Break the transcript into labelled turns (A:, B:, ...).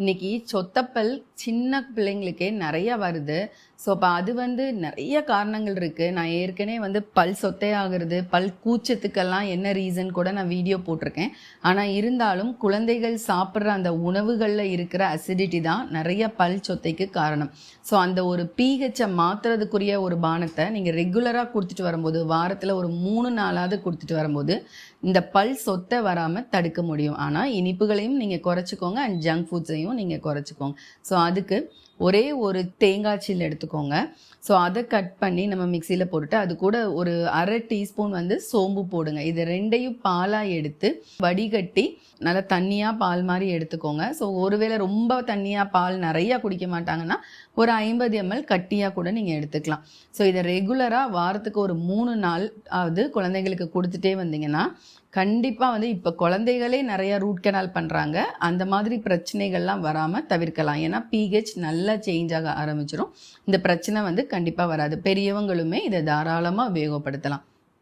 A: இன்னைக்கு சொத்தப்பல் சின்ன பிள்ளைங்களுக்கே நிறைய வருது. ஸோ அப்போ அது வந்து நிறைய காரணங்கள் இருக்குது நான் ஏற்கனவே வந்து பல் சொத்தை ஆகிறது பல் கூச்சத்துக்கெல்லாம் என்ன ரீசன் கூட நான் வீடியோ போட்டிருக்கேன். ஆனால் இருந்தாலும் குழந்தைகள் சாப்பிட்ற அந்த உணவுகளில் இருக்கிற அசிடிட்டி தான் நிறைய பல் சொத்தைக்கு காரணம். ஸோ அந்த ஒரு பிஹெச்சை மாற்றுறதுக்குரிய ஒரு பானத்தை நீங்கள் ரெகுலராக கொடுத்துட்டு வரும்போது வாரத்தில் ஒரு மூணு நாளாவது கொடுத்துட்டு வரும்போது இந்த பல் சொத்தை வராமல் தடுக்க முடியும். ஆனால் இனிப்புகளையும் நீங்கள் குறைச்சிக்கோங்க அண்ட் ஜங்க் ஃபுட்ஸையும் நீங்கள் குறைச்சிக்கோங்க. ஸோ அதுக்கு ஒரே ஒரு தேங்காய் சீல் எடுத்துக்கோங்க. ஸோ அதை கட் பண்ணி நம்ம மிக்சியில் போட்டுட்டு அது கூட ஒரு அரை டீஸ்பூன் வந்து சோம்பு போடுங்க. இது ரெண்டையும் பாலாக எடுத்து வடிகட்டி நல்லா தண்ணியாக பால் மாதிரி எடுத்துக்கோங்க. ஸோ ஒருவேளை ரொம்ப தண்ணியாக பால் நிறையா குடிக்க மாட்டாங்கன்னா ஒரு ஐம்பது எம்எல் கட்டியாக கூட நீங்கள் எடுத்துக்கலாம். ஸோ இதை ரெகுலராக வாரத்துக்கு ஒரு மூணு நாள் ஆகுது குழந்தைங்களுக்கு கொடுத்துட்டே வந்தீங்கன்னா கண்டிப்பாக வந்து இப்போ குழந்தைகளே நிறைய ரூட் கெனால் பண்ணுறாங்க அந்த மாதிரி பிரச்சனைகள்லாம் வராமல் தவிர்க்கலாம். ஏன்னா பிஹெச் நல்லா சேஞ்ச் ஆக ஆரம்பிச்சிடும் இந்த பிரச்சனை வந்து கண்டிப்பாக வராது. பெரியவங்களுமே இதை தாராளமாக உபயோகப்படுத்தலாம்.